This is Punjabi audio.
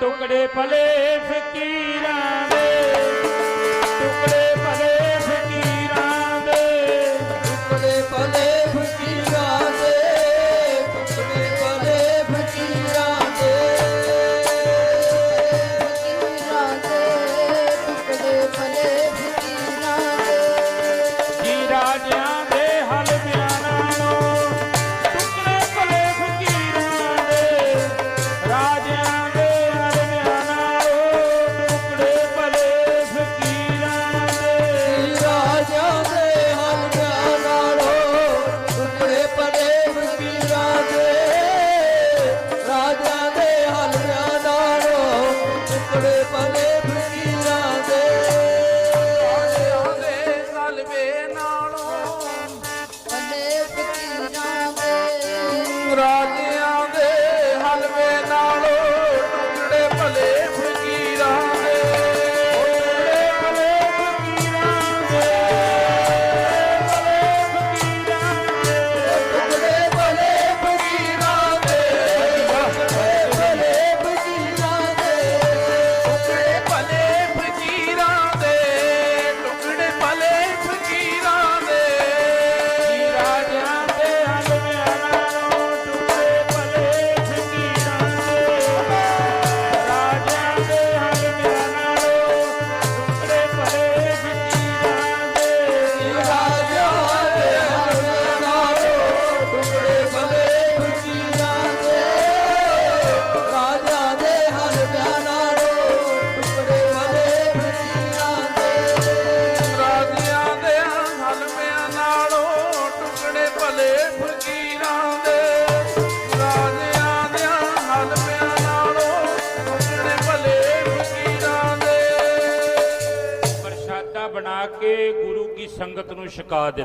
टुकड़े पले फ़कीरा। ਰਾਜਿਆਂ ਦੇ ਹਲਵੇ ਨਾਲ ਬਣਾ ਕੇ ਗੁਰੂ ਕੀ ਸੰਗਤ ਨੂੰ ਛਕਾ ਦਿੱਤਾ।